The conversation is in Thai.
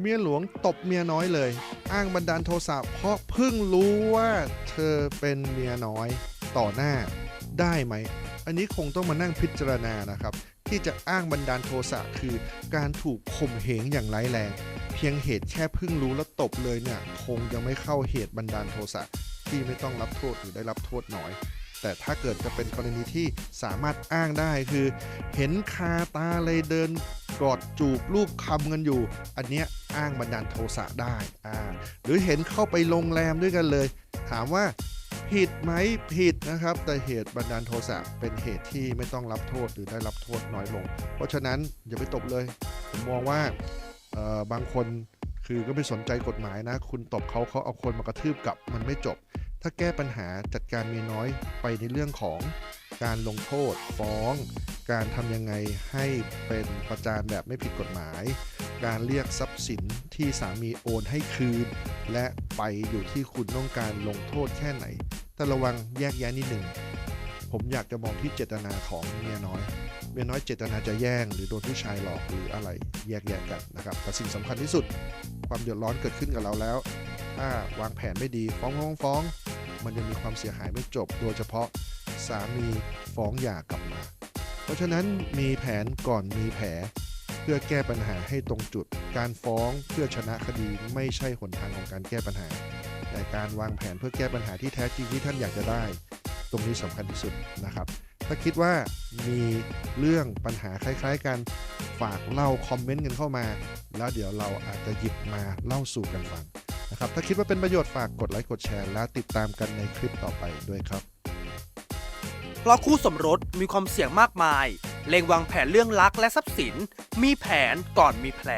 เมียหลวงตบเมียน้อยเลย อ้างบันดาลโทสะเพราะเพิ่งรู้ว่าเธอเป็นเมียน้อยต่อหน้าได้ไหม อันนี้คงต้องมานั่งพิจารณานะครับ ที่จะอ้างบันดาลโทสะคือการถูกข่มเหงอย่างร้ายแรง เพียงเหตุแค่เพิ่งรู้แล้วตบเลยเนี่ยคงยังไม่เข้าเหตุบันดาลโทสะที่ไม่ต้องรับโทษหรือได้รับโทษน้อย แต่ถ้าเกิดจะเป็นกรณีที่สามารถอ้างได้คือ เห็นคาตาเลยเดินกอดจูบรูปคำกันอยู่ อันเนี้ย อ้างบันดาลโทสะได้อ่าหรือเห็นเข้าไปโรงแรมด้วยกันเลย ถามว่าผิดไหมผิดนะครับ แต่เหตุบันดาลโทสะเป็นเหตุที่ไม่ต้องรับโทษหรือได้รับโทษน้อยลง เพราะฉะนั้นอย่าไปตบเลย ผมมองว่าเอ่อบางคนคือก็ไม่สนใจกฎหมายนะ คุณตบเขาเขาเอาคนมากระทืบกลับมันไม่จบ ถ้าแก้ปัญหาจัดการมีน้อยไปในเรื่องของการลงโทษฟ้อง การทำยังไงให้เป็นประจานแบบไม่ผิดกฎหมาย การเรียกทรัพย์สินที่สามีโอนให้คืน และไปอยู่ที่คุณต้องการลงโทษแค่ไหน แต่ระวังแยกแยะนิดหนึ่ง ผมอยากจะมองที่เจตนาของเมียน้อย เมียน้อยเจตนาจะแย่งหรือโดนผู้ชายหลอกหรืออะไรแยกแยะกันนะครับแต่สิ่งสำคัญที่สุด ความเดือดร้อนเกิดขึ้นกับเราแล้ว ถ้าวางแผนไม่ดีฟ้องฟ้องฟ้อง มันยังมีความเสียหายไม่จบ โดยเฉพาะสามีฟ้องหย่ากลับมา เพราะฉะนั้นมีแผนก่อนมีแผล พื่อแก้ปัญหาให้ตรงจุด การฟ้องเพื่อชนะคดีไม่ใช่หนทางของการแก้ปัญหา แต่การวางแผนเพื่อแก้ปัญหาที่แท้จริงที่ท่านอยากจะได้ ตรงนี้สำคัญที่สุดนะครับ ถ้าคิดว่ามีเรื่องปัญหาคล้ายๆกันฝากเล่าคอมเมนต์กันเข้ามา แล้วเดี๋ยวเราอาจจะหยิบมาเล่าสู่กันฟังนะครับถ้าคิดว่าเป็นประโยชน์ฝากกดไลค์กดแชร์และติดตามกันในคลิปต่อไปด้วยครับ เพราะคู่สมรสมีความเสี่ยงมากมาย เล็งวางแผนเรื่องรักและทรัพย์สิน มีแผนก่อนมีแผล